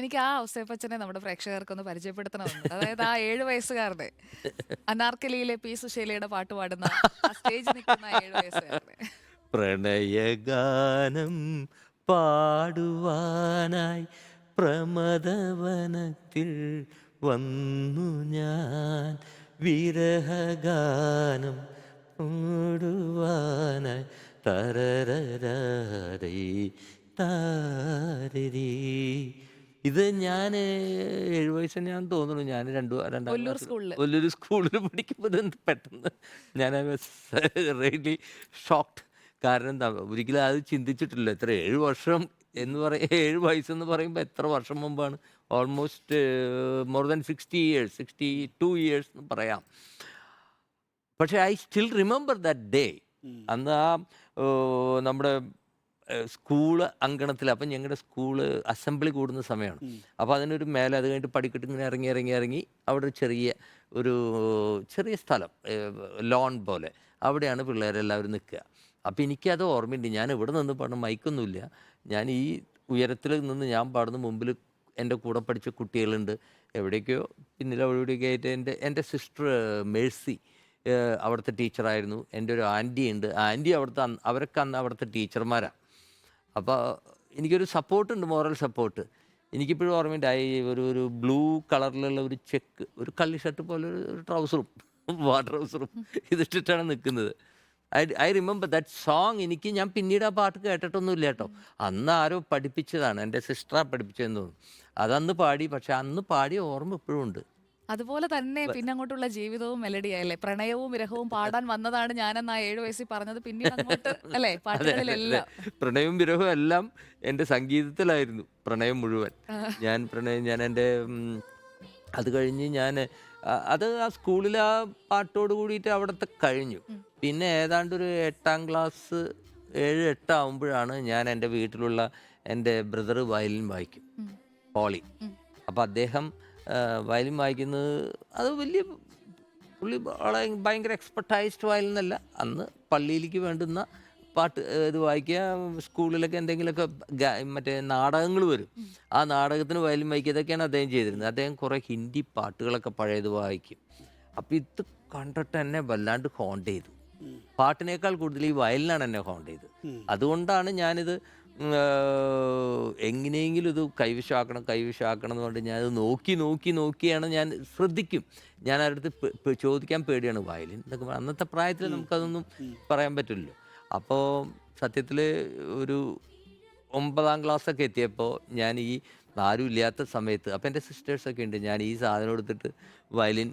എനിക്ക് ആ ഔസേപ്പച്ചനെ നമ്മുടെ പ്രേക്ഷകർക്കൊന്ന് പരിചയപ്പെടുത്തണമെന്നുണ്ട് അതായത് ആ ഏഴ് വയസ്സുകാരനെ അനാർക്കലിയിലെ പി സുശീലയുടെ പാട്ട് പാടുന്ന ആ സ്റ്റേജ് നിൽക്കുന്ന ആ ഏഴ് വയസ്സുകാരനെ. പ്രണയഗാനം പാടുവാനായി പ്രമദവനത്തിൽ വന്നു ഞാൻ. വിരഹഗാനം പാടുവാനായി തരരരീ താരരീ. ഇത് ഞാൻ ഏഴ് വയസ്സ് ഞാൻ തോന്നുന്നു. ഞാൻ രണ്ടു രണ്ടാം ഒല്ലൂർ വലിയൊരു. സ്കൂളിൽ പഠിക്കുമ്പോൾ പെട്ടെന്ന് ഞാൻ റിയലി ഷോക്ക്ഡ് കാരണം എന്താ ഒരിക്കലും അത് ചിന്തിച്ചിട്ടില്ല. എത്ര ഏഴ് വർഷം എന്ന് പറയ ഏഴ് വയസ്സെന്ന് പറയുമ്പോൾ എത്ര വർഷം മുമ്പാണ്? Almost more than sixty years sixty two years എന്ന് പറയാം. പക്ഷേ I still remember that day അന്ന് ആ നമ്മുടെ സ്കൂൾ അങ്കണത്തിൽ അപ്പം ഞങ്ങളുടെ സ്കൂൾ അസംബ്ലി കൂടുന്ന സമയമാണ്. അപ്പോൾ അതിനൊരു മേലെ അത് കഴിഞ്ഞിട്ട് പടിക്കെട്ട് ഇങ്ങനെ ഇറങ്ങി ഇറങ്ങി ഇറങ്ങി അവിടെ ഒരു ചെറിയ ഒരു ചെറിയ സ്ഥലം ലോൺ പോലെ. അവിടെയാണ് പിള്ളേരെല്ലാവരും നിൽക്കുക. അപ്പോൾ എനിക്കത് ഓർമ്മയുണ്ട്. ഞാൻ ഇവിടെ നിന്ന് പാടുന്ന മൈക്കൊന്നുമില്ല. ഞാൻ ഈ ഉയരത്തിൽ നിന്ന് ഞാൻ പാടുന്ന മുമ്പിൽ എന്റെ കൂടെ പഠിച്ച കുട്ടികളുണ്ട്. എവിടേക്കോ പിന്നിൽ അവിടെ ഇവിടെയൊക്കെ ആയിട്ട് എന്റെ എന്റെ സിസ്റ്റർ മേഴ്സി അവിടുത്തെ ടീച്ചറായിരുന്നു എന്റെ ഒരു ആന്റി ഉണ്ട്. ആന്റി അവിടുത്തെ അവരൊക്കെ അന്ന് അവിടുത്തെ ടീച്ചർമാരാണ് അപ്പോൾ എനിക്കൊരു സപ്പോർട്ടുണ്ട് മോറൽ സപ്പോർട്ട്. എനിക്കിപ്പോഴും ഓർമ്മയുണ്ട് ഒരു ഒരു ബ്ലൂ കളറിലുള്ള ഒരു ചെക്ക് ഒരു കള്ളി ഷർട്ട് പോലെ ഒരു ഒരു ട്രൗസറും വാട്ടർ ട്രൗസറും ഇതിട്ടിട്ടാണ് നിൽക്കുന്നത്. I I remember that song എനിക്ക് ഞാൻ പിന്നീട് ആ പാട്ട് കേട്ടിട്ടൊന്നുമില്ല കേട്ടോ. അന്ന് ആരോ പഠിപ്പിച്ചതാണ് എന്റെ സിസ്റ്ററാണ് പഠിപ്പിച്ചതെന്ന് തോന്നുന്നു. അതന്ന് പാടി പക്ഷെ അന്ന് പാടിയ ഓർമ്മ ഇപ്പോഴും ഉണ്ട്. അതുപോലെ തന്നെ പിന്നെ അങ്ങോട്ടുള്ള ജീവിതവും മെലഡിയായല്ലേ പ്രണയവും വിരഹവും പാടാൻ വന്നതാണ് ഞാനെന്ന് ആ ഏഴു വയസ്സിൽ പറഞ്ഞത്. പിന്നെ അങ്ങോട്ട് അല്ലേ? പാട്ടുകളിലെല്ലാം. പ്രണയവും വിരഹവും എല്ലാം എന്റെ സംഗീതത്തിലായിരുന്നു. പ്രണയം മുഴുവൻ. ഞാൻ പ്രണയം ഞാൻ എന്റെ അത് കഴിഞ്ഞ് ഞാൻ അത് ആ സ്കൂളിൽ ആ പാട്ടോട് കൂടിയിട്ട് അവിടുത്തെ കഴിഞ്ഞു. പിന്നെ ഏതാണ്ട് ഒരു എട്ടാം ക്ലാസ് ഏഴ് എട്ടാവുമ്പോഴാണ് ഞാൻ എന്റെ വീട്ടിലുള്ള എന്റെ ബ്രദർ വയലിൻ വായിക്കും. പോളി. അപ്പോൾ അദ്ദേഹം വയലിൻ വായിക്കുന്നത് അത് വലിയ പുള്ളി വളരെ ഭയങ്കര എക്സ്പെർട്ടൈസ്ഡ് വയലിൻ എന്നല്ല അന്ന് പള്ളിയിലേക്ക് വേണ്ടുന്ന പാട്ട് ഇത് വായിക്കുക സ്കൂളിലൊക്കെ എന്തെങ്കിലുമൊക്കെ മറ്റേ നാടകങ്ങൾ വരും. ആ നാടകത്തിന് വയലിൻ വായിക്കുക ഇതൊക്കെയാണ് അദ്ദേഹം ചെയ്തിരുന്നത്. അദ്ദേഹം കുറേ ഹിന്ദി പാട്ടുകളൊക്കെ പഴയത് വായിക്കും. അപ്പം ഇത് കണ്ടിട്ട് എന്നെ വല്ലാണ്ട് ഹോണ്ട് ചെയ്തു. പാട്ടിനേക്കാൾ കൂടുതൽ ഈ വയലിനാണ് എന്നെ ഹോണ്ട് ചെയ്തത്. അതുകൊണ്ടാണ് ഞാനിത് എങ്ങനെയെങ്കിലും ഇത് കൈവശമാക്കണം കൈവശമാക്കണം എന്ന് പറഞ്ഞിട്ട് ഞാനത് നോക്കി നോക്കി നോക്കിയാണ് ഞാൻ ശ്രദ്ധിക്കും. ഞാൻ അവരടുത്ത് അടുത്ത് ചോദിക്കാൻ പേടിയാണ് വയലിൻ എന്നൊക്കെ പറഞ്ഞാൽ അന്നത്തെ പ്രായത്തിൽ നമുക്കതൊന്നും പറയാൻ പറ്റില്ലല്ലോ. അപ്പോൾ സത്യത്തിൽ ഒരു ഒമ്പതാം ക്ലാസ്സൊക്കെ എത്തിയപ്പോൾ ഞാൻ ഈ ആരും ഇല്ലാത്ത സമയത്ത് അപ്പോൾ എന്റെ സിസ്റ്റേഴ്സൊക്കെ ഉണ്ട്. ഞാൻ ഈ സാധനം എടുത്തിട്ട് വയലിൻ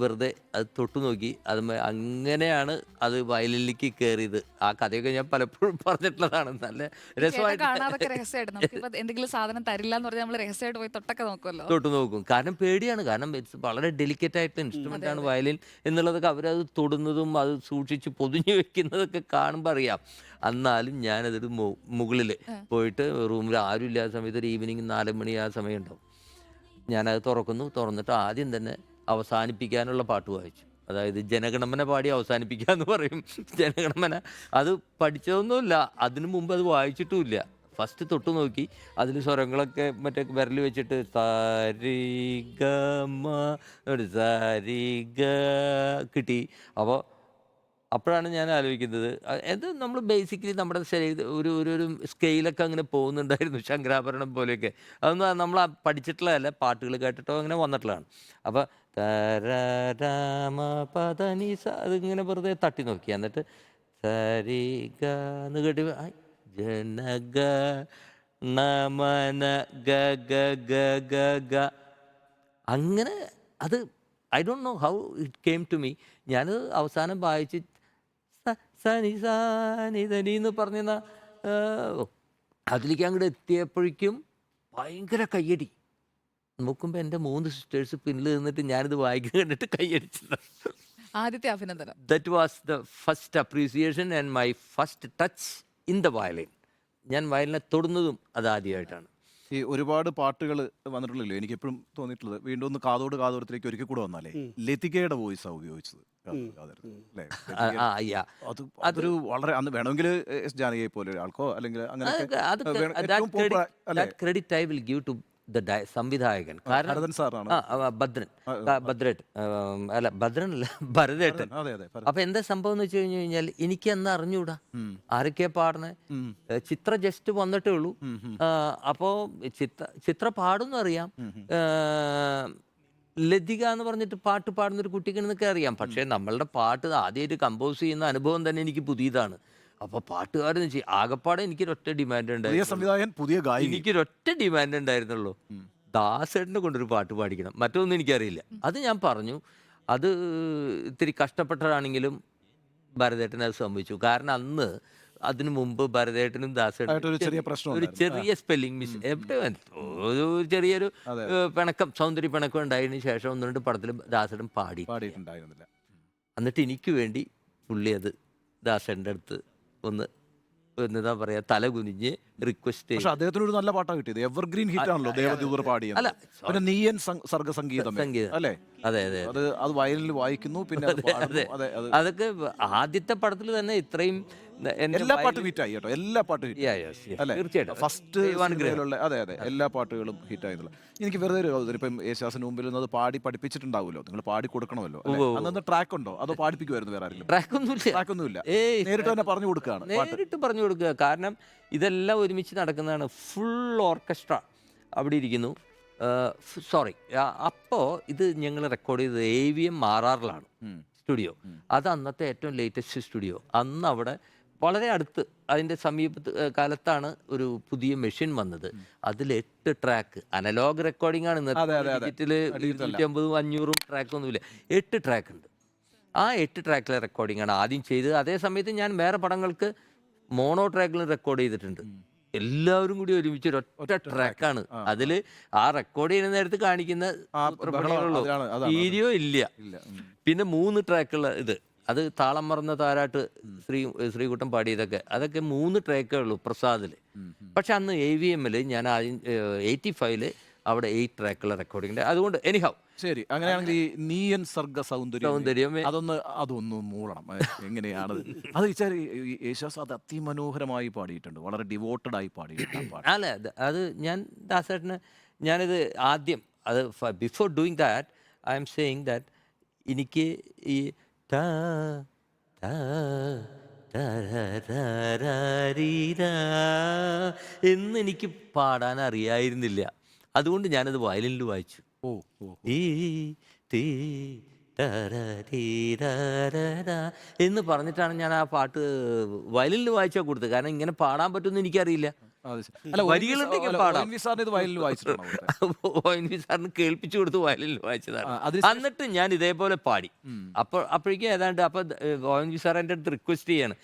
വെറുതെ അത് തൊട്ടു നോക്കി. അത് മ- അങ്ങനെയാണ് അത് വയലിലേക്ക് കയറിയത്. ആ കഥയൊക്കെ ഞാൻ പലപ്പോഴും പറഞ്ഞിട്ടുള്ളതാണ്. നല്ല ചേട്ടൻ രസമായിട്ട് കാണാതൊക്കെ രഹസ്യമായിട്ട്. നമുക്കിപ്പോ എന്തെങ്കിലും സാധനം തരില്ല എന്ന് പറഞ്ഞാൽ നമ്മൾ രഹസ്യമായിട്ട് പോയി തൊട്ടൊക്കെ നോക്കുമല്ലോ തൊട്ട് നോക്കും. കാരണം പേടിയാണ്. കാരണം ഇറ്റ്സ് വളരെ ഡെലിക്കേറ്റ് ആയിട്ടുള്ള ഇൻസ്ട്രുമെന്റ് ആണ് വയലിൻ എന്നുള്ളതൊക്കെ അവരത് തൊടുന്നതും അത് സൂക്ഷിച്ച് പൊതിഞ്ഞു വെക്കുന്നതൊക്കെ കാണുമ്പോൾ അറിയാം. എന്നാലും ഞാനതൊരു മുകളിൽ പോയിട്ട് റൂമിൽ ആരും ഇല്ലാത്ത സമയത്ത് ഒരു ഈവനിങ് നാല് മണി ആ സമയം ഉണ്ടാവും. ഞാനത് തുറക്കുന്നു. തുറന്നിട്ട് ആദ്യം തന്നെ അവസാനിപ്പിക്കാനുള്ള പാട്ട് വായിച്ചു. അതായത് ജനഗണമന പാടി അവസാനിപ്പിക്കുക എന്ന് പറയും. ജനഗണമന. അത് പഠിച്ചതൊന്നുമില്ല. അതിനു മുമ്പ് അത് വായിച്ചിട്ടുമില്ല. ഫസ്റ്റ് തൊട്ട് നോക്കി. അതിൽ സ്വരങ്ങളൊക്കെ മറ്റേ വിരൽ വെച്ചിട്ട് സാരിഗമ ഒരു സാരിഗ കിട്ടി. അപ്പോൾ അപ്പോഴാണ് ഞാൻ ആലോചിക്കുന്നത്. എന്ത് നമ്മൾ ബേസിക്കലി നമ്മുടെ ശരീര ഒരു ഒരു ഒരു സ്കെയിലൊക്കെ അങ്ങനെ പോകുന്നുണ്ടായിരുന്നു ശങ്കരാഭരണം പോലെയൊക്കെ. അതൊന്നും നമ്മൾ പഠിച്ചിട്ടുള്ളതല്ല പാട്ടുകൾ കേട്ടിട്ടോ അങ്ങനെ വന്നിട്ടുള്ളതാണ്. അപ്പോൾ രാമ പദനീസ അതിങ്ങനെ വെറുതെ തട്ടി നോക്കി. എന്നിട്ട് സരി ഗ എന്ന് കേട്ടി ജനഗ നമന ഗ ഗ ഗ ഗ ഗ അങ്ങനെ അത് I don't know how it came to me ഞാനത് അവസാനം വായിച്ച് സനി സാനി എന്ന് പറഞ്ഞ അതിലേക്ക് അങ്ങോട്ട് എത്തിയപ്പോഴേക്കും ഭയങ്കര കയ്യടി. നോക്കുമ്പോൾ എന്റെ മൂന്ന് സിസ്റ്റേഴ്സ് പിന്നിൽ നിന്നിട്ട് ഞാനിത് വായിക്കുന്നത് കണ്ടിട്ട് കയ്യടിച്ചത്. ആദ്യത്തെ അഭിനന്ദനം. That was the first appreciation and my first touch in the violin ഞാൻ വയലിനെ തൊടുന്നതും അത് ആദ്യമായിട്ടാണ്. ഈ ഒരുപാട് പാട്ടുകൾ വന്നിട്ടുള്ളല്ലോ എനിക്ക് എപ്പോഴും തോന്നിയിട്ടുള്ളത്. വീണ്ടും ഒന്ന് കാതോട് കാതോരത്തിലേക്ക് ഒരുക്കി കൂടെ വന്നാലേ ലതികയുടെ വോയിസ്? ആ, ഉപയോഗിച്ചത്. അത് അതൊരു വളരെ അന്ന് വേണമെങ്കിൽ എസ് ജാനകിയെ പോലെ ഒരാൾക്കോ അല്ലെങ്കിൽ അങ്ങനെ credit I will give to the സംവിധായകൻ. കാരണം ഭദ്രൻ. ഭദ്രേട്ടൻ. അല്ല ഭദ്രൻ അല്ല ഭരതേട്ടൻ. അപ്പൊ എന്താ സംഭവം എന്ന് വെച്ച് കഴിഞ്ഞു കഴിഞ്ഞാൽ എനിക്ക് അന്ന് അറിഞ്ഞൂടാ. ആരൊക്കെ പാടണേ ചിത്ര ജസ്റ്റ് വന്നിട്ടേ ഉള്ളൂ. അപ്പോ ചിത്ര ചിത്ര പാടുന്നു അറിയാം. ലതിക എന്ന് പറഞ്ഞിട്ട് പാട്ട് പാടുന്ന ഒരു കുട്ടിക്ക് അറിയാം. പക്ഷേ നമ്മളുടെ പാട്ട് ആദ്യമായിട്ട് കമ്പോസ് ചെയ്യുന്ന അനുഭവം തന്നെ എനിക്ക് പുതിയതാണ്. അപ്പൊ പാട്ടുകാരെന്ന് വെച്ചാൽ ആകപ്പാടെ എനിക്കൊരൊറ്റ ഡിമാൻഡ് പുതിയ ഉണ്ടായിരുന്നു സംവിധായകൻ പുതിയ ഗായിക. എനിക്കൊരൊറ്റ ഡിമാൻഡ് ഉണ്ടായിരുന്നുള്ളൂ ദാസേട്ടനെ കൊണ്ടൊരു പാട്ട് പാടിക്കണം. മറ്റൊന്നും എനിക്കറിയില്ല. അത് ഞാൻ പറഞ്ഞു. അത് ഇത്തിരി കഷ്ടപ്പെട്ടതാണെങ്കിലും ഭരതേട്ടൻ അത് സംഭവിച്ചു. കാരണം അന്ന് അതിനു മുമ്പ് ഭരതേട്ടനും ആയിട്ടൊരു ചെറിയ ദാസേട്ടനും ഒരു ഉണ്ടായിരുന്നു. ചെറിയ സ്പെല്ലിംഗ് മിസ് എവിടെ ഒരു ചെറിയൊരു. ഏഹ്, പിണക്കം സൗന്ദര്യ പിണക്കം ഉണ്ടായതിനു ശേഷം ഒന്ന് രണ്ട് പടത്തിൽ ദാസേട്ടൻ പാടി. പാടിയിട്ടുണ്ടായിരുന്നില്ല. എന്നിട്ട് എനിക്ക് വേണ്ടി പുള്ളി അത് ദാസേട്ടന്റെ അടുത്ത് ഒന്ന് എന്താ പറയാ തല കുനിഞ്ഞ് റിക്വസ്റ്റ് പക്ഷെ അദ്ദേഹത്തിന് ഒരു നല്ല പാട്ടാണ് കിട്ടിയത്. എവർഗ്രീൻ ഹിറ്റ് ആണല്ലോ ദേവദൂതർ പാടിയത്. അല്ല, പിന്നെ നീയൻ സർഗ സംഗീതം സംഗീതം. അല്ലേ? അതെ അതെ അത്. അത് വയലിൽ വായിക്കുന്നു പിന്നെ അത് അതെ അത്. അതൊക്കെ ആദ്യത്തെ പടത്തിൽ തന്നെ ഇത്രയും എല്ലാ പാട്ടും ഹിറ്റ് ഹിറ്റായി കേട്ടോ. എല്ലാ പാട്ടും. അല്ലേ? തീർച്ചയായിട്ടും. ഫസ്റ്റ്. സിനിമയിലുള്ള അതെ അതെ. എല്ലാ പാട്ടുകളും ഹിറ്റ് ആയിരുന്നുള്ളൂ എനിക്ക് വെറുതെ ഒരു കൗതുകം. ഇപ്പം യേശുദാസിന് മുമ്പിൽ നിന്ന് അത് പാടി പഠിപ്പിച്ചിട്ടുണ്ടാവുമല്ലോ. നിങ്ങൾ പാടി കൊടുക്കണമല്ലോ അന്നത്തെ. ട്രാക്ക് ഉണ്ടോ? അതോ പാടിപ്പിക്കുമായിരുന്നു വേറെ ആരെങ്കിലും? ട്രാക്ക് ഒന്നുമില്ല. ട്രാക്ക് ഒന്നുമില്ല. നേരിട്ട് തന്നെ പറഞ്ഞു കൊടുക്കുകയാണ് നേരിട്ട് പറഞ്ഞു കൊടുക്കുക. കാരണം ഇതെല്ലാം ഒരുമിച്ച് നടക്കുന്നതാണ് ഫുൾ ഓർക്കസ്ട്ര അവിടെ ഇരിക്കുന്നു. സോറി അപ്പോൾ ഇത് ഞങ്ങൾ റെക്കോർഡ് ചെയ്തത് എ വി എം ആർ ആറിലാണ് സ്റ്റുഡിയോ അത് അന്നത്തെ ഏറ്റവും ലേറ്റസ്റ്റ് സ്റ്റുഡിയോ അന്ന് അവിടെ വളരെ അടുത്ത് അതിന്റെ സമീപത്ത് കാലത്താണ് ഒരു പുതിയ മെഷീൻ വന്നത്. അതിൽ എട്ട് ട്രാക്ക്. അനലോഗ് റെക്കോർഡിംഗ് ആണ് അതെ. ഡിജിറ്റൽ ഇരുന്നൂറ്റമ്പതും അഞ്ഞൂറും ട്രാക്കൊന്നുമില്ല. എട്ട് ട്രാക്ക് ഉണ്ട് ആ എട്ട് ട്രാക്കിലെ റെക്കോർഡിംഗ് ആണ് ആദ്യം ചെയ്തത്. അതേ സമയത്ത് ഞാൻ വേറെ പടങ്ങൾക്ക് മോണോ ട്രാക്കിലും റെക്കോർഡ് ചെയ്തിട്ടുണ്ട്. എല്ലാവരും കൂടി ഒരുമിച്ച് ഒറ്റ ട്രാക്കാണ്. അതിൽ ആ റെക്കോർഡ് ചെയ്യുന്ന നേരത്ത് കാണിക്കുന്ന. വീഡിയോ ഇല്ല. പിന്നെ മൂന്ന് ട്രാക്കുള്ള ഇത്. അത് താളം മറന്ന താരാട്ട് ശ്രീ ശ്രീകുട്ടൻ പാടിയതൊക്കെ. അതൊക്കെ മൂന്ന് ട്രാക്കേ ഉള്ളൂ പ്രസാദിൽ പക്ഷെ അന്ന് എ വി എമ്മിൽ ഞാൻ ആദ്യം എയ്റ്റി ഫൈവിൽ അവിടെ എയ്റ്റ് ട്രാക്കുള്ള റെക്കോർഡിംഗ് അതുകൊണ്ട് എനിഹാവ് ശരി. അങ്ങനെയാണെങ്കിൽ നീയൻ സർഗ സൗന്ദര്യം സൗന്ദര്യം. അതൊന്ന് അതൊന്ന് മൂളണം എങ്ങനെയാണത്? അത് വെച്ചാൽ യേശുദാസ് അത് അതിമനോഹരമായി പാടിയിട്ടുണ്ട്. വളരെ ഡിവോട്ടഡ് ആയി പാടിയിട്ടുണ്ട് അല്ല അത് ഞാൻ ദാസേട്ടന് ഞാനിത് ആദ്യം അത് before doing that I'm saying that എനിക്ക് ഈ ടാ, ടാ, ടരരരരീരാ എന്ന് എനിക്ക് പാടാൻ അറിയായിരുന്നില്ല. അതുകൊണ്ട് ഞാനത് വയലിനിൽ വായിച്ചു. ഓ ഓ ഈ തീ എന്ന് പറഞ്ഞിട്ടാണ് ഞാൻ ആ പാട്ട് വയലിനിൽ വായിച്ചാൽ കൊടുത്തത്. കാരണം ഇങ്ങനെ പാടാൻ പറ്റുമെന്ന് എനിക്കറിയില്ല. അല്ല വരികളുണ്ടെങ്കിൽ പാടാം. ഇത് വയലിൽ വായിച്ചിട്ടുണ്ട് സാറിന് കേൾപ്പിച്ചു കൊടുത്ത് വയലിൽ വായിച്ചതാണ്. എന്നിട്ട് ഞാൻ ഇതേപോലെ പാടി. അപ്പോൾ അപ്പോഴേക്കും ഏതാണ്ട് അപ്പോൾ വി സാർ എന്റെ അടുത്ത് റിക്വസ്റ്റ് ചെയ്യാണ്.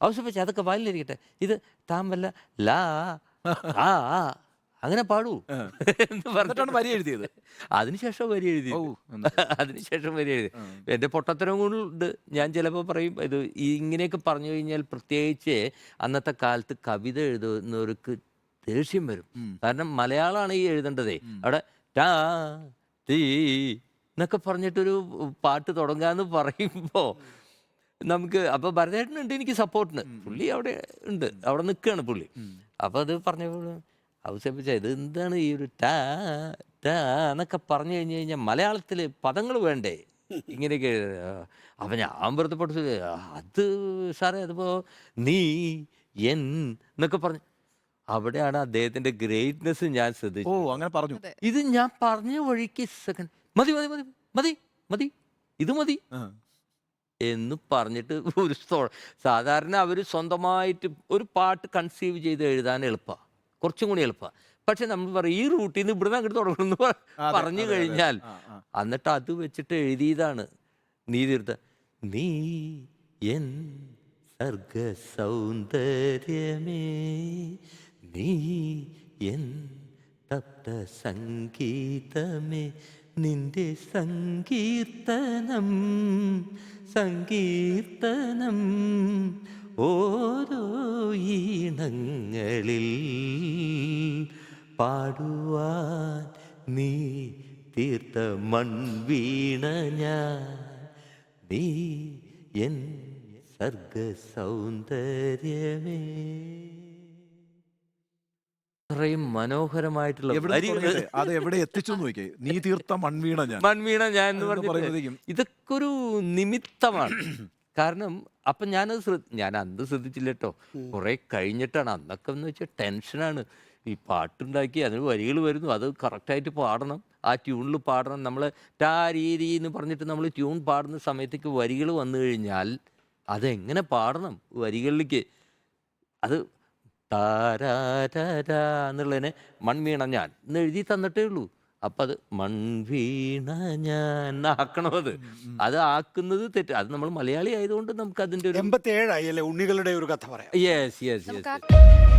അവസാനിച്ചതൊക്കെ അതൊക്കെ വയലിലിരിക്കട്ടെ. ഇത് താമല്ല വല്ല ലാ ആ, അങ്ങനെ പാടൂ എന്ന് പറഞ്ഞിട്ടാണ് വരി എഴുതിയത്? അതിനുശേഷം വരി എഴുതി അതിനുശേഷം വരി എഴുതി എന്റെ പൊട്ടത്തരം കൊണ്ട് ഞാൻ ചിലപ്പോൾ പറയും ഇത് ഇങ്ങനെയൊക്കെ പറഞ്ഞു കഴിഞ്ഞാൽ പ്രത്യേകിച്ച് അന്നത്തെ കാലത്ത് കവിത എഴുതുന്നവർക്ക് ദേഷ്യം വരും. കാരണം മലയാളമാണ് ഈ എഴുതേണ്ടതേ. അവിടെ ടാ തീ എന്നൊക്കെ പറഞ്ഞിട്ടൊരു പാട്ട് തുടങ്ങാന്ന് പറയുമ്പോൾ നമുക്ക് അപ്പോൾ ഭരതേട്ടനുണ്ട് എനിക്ക് സപ്പോർട്ടിന് പുള്ളി അവിടെ ഉണ്ട്. അവിടെ നിൽക്കുകയാണ് പുള്ളി. അപ്പോൾ അത് പറഞ്ഞപ്പോൾ ഔസേപ്പിച്ച ഇത് എന്താണ് ഈ ഒരു ടാ ടാ എന്നൊക്കെ പറഞ്ഞു കഴിഞ്ഞ് കഴിഞ്ഞാൽ മലയാളത്തിൽ പദങ്ങൾ വേണ്ടേ? ഇങ്ങനെയൊക്കെ അപ്പം ഞാൻ വെറുതെ പഠിച്ചു അത് സാറേ അതിപ്പോൾ നീ എൻ എന്നൊക്കെ പറഞ്ഞു. അവിടെയാണ് അദ്ദേഹത്തിന്റെ ഗ്രേറ്റ്നെസ് ഞാൻ ഓ ശ്രദ്ധിച്ചത്. അങ്ങനെ പറഞ്ഞു. ഇത് ഞാൻ പറഞ്ഞ വഴിക്ക് സെക്കൻഡ് മതി മതി മതി മതി മതി ഇത് മതി. എന്ന് പറഞ്ഞിട്ട് ഒരു സാധാരണ അവർ സ്വന്തമായിട്ട് ഒരു പാട്ട് കൺസീവ് ചെയ്ത് എഴുതാൻ എളുപ്പമാണ് കുറച്ചും കൂടി എളുപ്പമാണ് പക്ഷെ നമ്മൾ പറയും ഈ റൂട്ടിൽ നിന്ന് ഇവിടുന്ന് അങ്ങോട്ട് തുടങ്ങണം എന്ന് പ- അതെ, പറഞ്ഞു. കഴിഞ്ഞാൽ. എന്നിട്ട് അത് വെച്ചിട്ട് എഴുതിയതാണ് നീ തീർത്ത നീ എൻ സർഗ സൗന്ദര്യമേ നീ എൻ തപ്ത സംഗീതമേ നിന്റെ സങ്കീർത്തനം സങ്കീർത്തനം ഓരോ ഈണങ്ങളിൽ പാടുവാൻ നീ തീർത്ത മൺവീണ ഞാൻ. നീ എൻ സർഗ സൗന്ദര്യമേ അത്രയും മനോഹരമായിട്ടുള്ള. അത് എവിടെ എത്തിച്ചു നോക്കി നീ തീർത്ത മൺവീണ ഞാൻ. മൺവീണ ഞാൻ എന്ന് പറയുമ്പോഴത്തേക്കും ഇതൊക്കെ ഒരു നിമിത്തമാണ്. കാരണം അപ്പം ഞാനത് ശ്രദ്ധ ഞാൻ അന്ന് ശ്രദ്ധിച്ചില്ല കേട്ടോ കുറേ കഴിഞ്ഞിട്ടാണ്. അന്നൊക്കെ എന്ന് വെച്ചാൽ ടെൻഷനാണ്. ഈ പാട്ടുണ്ടാക്കി അതിന് വരികൾ വരുന്നു. അത് കറക്റ്റായിട്ട് പാടണം. ആ ട്യൂണിൽ പാടണം. നമ്മൾ ടാ രീ രീ എന്ന് പറഞ്ഞിട്ട് നമ്മൾ ട്യൂൺ പാടുന്ന സമയത്തേക്ക് വരികൾ വന്നു കഴിഞ്ഞാൽ അതെങ്ങനെ പാടണം വരികളിലേക്ക്? അത് താരാ എന്നുള്ളതിനെ മൺവീണ ഞാൻ എന്ന് എഴുതി തന്നിട്ടേ ഉള്ളൂ. അപ്പം അത് മൺവീണ ഞാൻ. ആക്കണം അത്? അത് ആക്കുന്നത് തെറ്റ്. അത് നമ്മൾ മലയാളി ആയതുകൊണ്ട് നമുക്ക് അതിന്റെ ഒരു എൺപത്തി ഏഴായി അല്ലേ? ഉണ്ണികളുടെ ഒരു കഥ പറയാം. യെസ് യെസ് നമുക്ക് യെസ് ആ